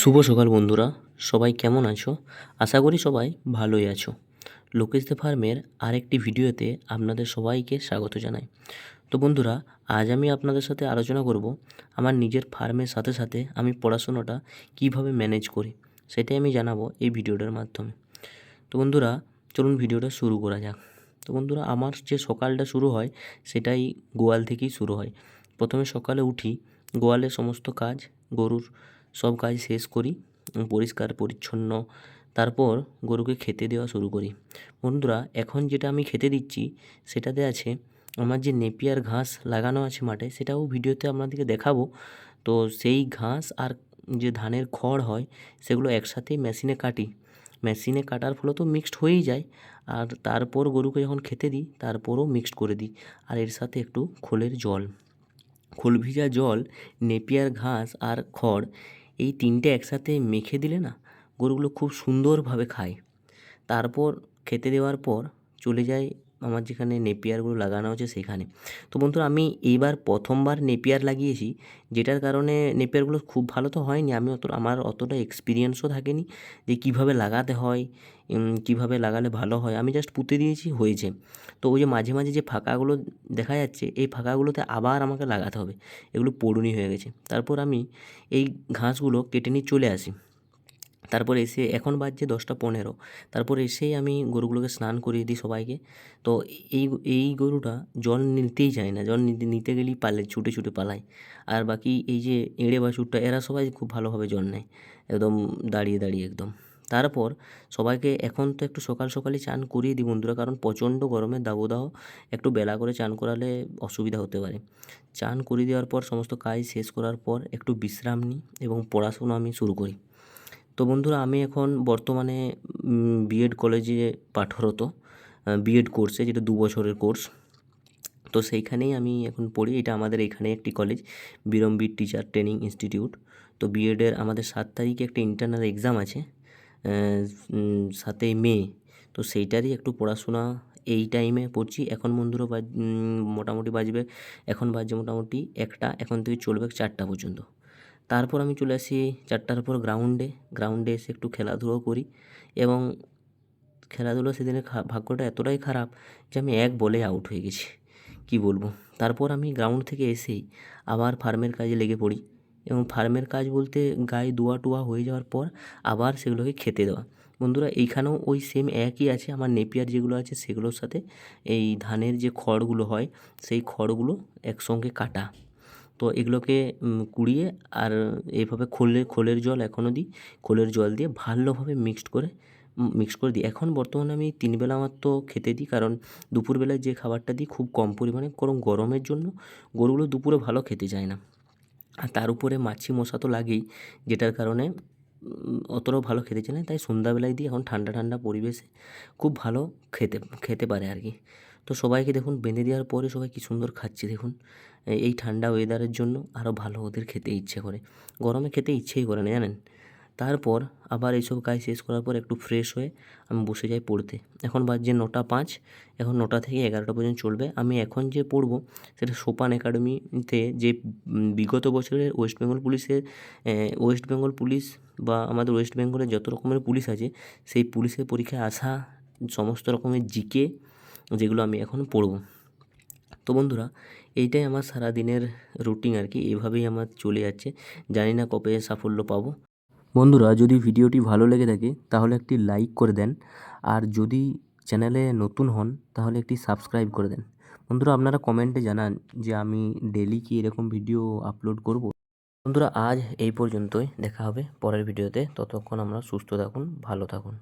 শুভ সকাল বন্ধুরা, সবাই কেমন আছো? আশা করি সবাই ভালোই আছো। লোকেশ দে ফার্মের আরেকটি ভিডিওতে আপনাদের সবাইকে স্বাগত জানাই। তো বন্ধুরা, আজ আমি আপনাদের সাথে আলোচনা করব আমার নিজের ফার্মের সাথে সাথে আমি পড়াশোনাটা কীভাবে ম্যানেজ করি। সেটাই আমি জানাব এই ভিডিওটার মাধ্যমে। তো বন্ধুরা, চলুন ভিডিওটা শুরু করা যাক। তো বন্ধুরা, আমার যে সকালটা শুরু হয়, সেটাই গোয়াল থেকেই শুরু হয়। প্রথমে সকালে উঠি, গোয়ালের সমস্ত কাজ, গরুর সব কাজ শেষ করি পরিষ্কার, পরিচ্ছন্ন। তারপর গরুকে খেতে দেওয়া শুরু করি। বন্ধুরা, এখন যেটা আমি খেতে দিচ্ছি, সেটাতে আছে আমার যে নেপিয়ার ঘাস লাগানো আছে মাঠে, সেটাও ভিডিওতে আপনাদেরকে দেখাবো। তো সেই ঘাস আর যে ধানের খড় হয়, সেগুলো একসাথেই মেশিনে কাটি। মেশিনে কাটার ফলে তো মিক্সড হয়েই যায়। আর তারপর গরুকে যখন খেতে দিই, তারপরও মিক্সড করে দিই। আর এর সাথে একটু খোলের জল। খোল ভিজা জল, নেপিয়ার ঘাস আর খড়, এই তিনটে একসাথে মেখে দিলে না, গরুগুলো খুব সুন্দরভাবে খায়। তারপর খেতে দেওয়ার পর চলে যায় আমার যেখানে নেপিয়ারগুলো লাগানো আছে সেখানে। তো বন্ধুরা, আমি এইবার প্রথমবার নেপিয়ার লাগিয়েছি, যেটার কারণে নেপিয়ারগুলো খুব ভালো তো হয়নি, আমি অত আমার অতটা এক্সপিরিয়েন্সও থাকেনি যে কীভাবে লাগাতে হয় কীভাবে লাগালে ভালো হয়। আমি জাস্ট পুঁতে দিয়েছি, হয়েছে। তো ওই যে মাঝে মাঝে যে ফাঁকাগুলো দেখা যাচ্ছে, এই ফাঁকাগুলোতে আবার আমাকে লাগাতে হবে। এগুলো পড়ুনি হয়ে গেছে। তারপর আমি এই ঘাসগুলো কেটে নিয়ে চলে আসি। তারপর এসে এখন বাজছে দশটা পনেরো। তারপর এসেই আমি গরুগুলোকে স্নান করিয়ে দিই সবাইকে। তো এই এই গরুটা জল নিতেই চায় না। জল নিতে নিতে গেলেই পালে, ছুটে ছুটে পালায়। আর বাকি এই যে এঁড়ে বাছুরটা, এরা সবাই খুব ভালোভাবে জল নেয়। একদম দাঁড়িয়ে দাঁড়িয়ে একদম। তারপর সবাইকে এখন তো একটু সকাল সকালই চান করিয়ে দিই বন্ধুরা, কারণ প্রচণ্ড গরমের দাবদাহ, একটু বেলা করে চান করালে অসুবিধা হতে পারে। চান করিয়ে দেওয়ার পর, সমস্ত কাজ শেষ করার পর একটু বিশ্রাম নিই এবং পড়াশুনো আমি শুরু করি। তো বন্ধুরা, আমি এখন বর্তমানে বিএড কলেজে পাঠরত বিএড কোর্সে যেটা দু বছরের কোর্স তো সেইখানেই আমি এখন পড়ি। এটা আমাদের এখানে একটি কলেজ বিরমবীর টিচার ট্রেনিং ইনস্টিটিউট তো বিএডের আমাদের সাত তারিখে একটা ইন্টারনাল এক্সাম আছে সাতই মে। তো সেইটারই একটু পড়াশোনা এই টাইমে পড়ছি। এখন বন্ধুরা বাজ মোটামুটি বাজবে, এখন বাজছে মোটামুটি একটা, এখন থেকে চলবে চারটা পর্যন্ত। তারপর আমি চলে আসি চারটার পর গ্রাউন্ডে গ্রাউন্ডে এসে একটু খেলাধুলো করি এবং খেলাধুলো সেদিনের ভাগ্যটা এতটাই খারাপ যে আমি এক বলে আউট হয়ে গেছি। কি বলব? তারপর আমি গ্রাউন্ড থেকে এসেই আবার ফার্মের কাজে লেগে পড়ি এবং ফার্মের কাজ বলতে গায়ে দোয়া টোয়া হয়ে যাওয়ার পর আবার সেগুলোকে খেতে দেওয়া। বন্ধুরা, এইখানেও ওই সেম একই আছে। আমার নেপিয়ার যেগুলো আছে সেগুলোর সাথে এই ধানের যে খড়গুলো হয়, সেই খড়গুলো একসঙ্গে কাটা। তো এগুলোকে কুড়িয়ে আর এইভাবে খোলে, খোলের জল এখনও দিই। খোলের জল দিয়ে ভালোভাবে মিক্সড করে মিক্স করে দিই। এখন বর্তমানে আমি তিনবেলা আমার তো খেতে দিই, কারণ দুপুরবেলায় যে খাবারটা দিই খুব কম পরিমাণে কারণ গরমের জন্য গরুগুলো দুপুরে ভালো খেতে চায় না। আর তার উপরে মাছি, মশা তো লাগেই, যেটার কারণে অতটাও ভালো খেতে চায় না। তাই সন্ধ্যাবেলায় দিই এখন ঠান্ডা ঠান্ডা পরিবেশে খুব ভালো খেতে খেতে পারে আর কি। তো সবাইকে দেখুন, বেঁধে দেওয়ার পরে সবাই কী সুন্দর খাচ্ছে দেখুন। এই ঠান্ডা ওয়েদারের জন্য আরও ভালো ওদের খেতে ইচ্ছে করে। গরমে খেতে ইচ্ছেই করে না, জানেন? তারপর আবার এইসব কাজ শেষ করার পর একটু ফ্রেশ হয়ে আমি বসে যাই পড়তে। এখন বাজছে নটা পাঁচ, এখন নটা থেকে এগারোটা পর্যন্ত চলবে। আমি এখন যে পড়ব সেটা সোপান একাডেমিতে যে বিগত বছরের ওয়েস্ট বেঙ্গল পুলিশের ওয়েস্ট বেঙ্গল পুলিশ বা আমাদের ওয়েস্ট বেঙ্গলের যত রকমের পুলিশ আছে, সেই পুলিশের পরীক্ষায় আসা সমস্ত রকমের জিকে যেগুলো আমি এখন পড়ব। তো বন্ধুরা, এইটাই আমার সারা দিনের রুটিন আর কি, এভাবেই আমার চলে যাচ্ছে। জানি না কবে সাফল্য পাবো। বন্ধুরা, যদি ভিডিওটি ভালো লেগে থাকে, তাহলে একটি লাইক করে দেন। আর যদি চ্যানেলে নতুন হন, তাহলে একটি সাবস্ক্রাইব করে দেন। বন্ধুরা, আপনারা কমেন্টে জানান যে আমি ডেলি কি এরকম ভিডিও আপলোড করব। বন্ধুরা, আজ এই পর্যন্তই। দেখা হবে পরের ভিডিওতে। ততক্ষণ আমরা সুস্থ থাকুন, ভালো থাকুন।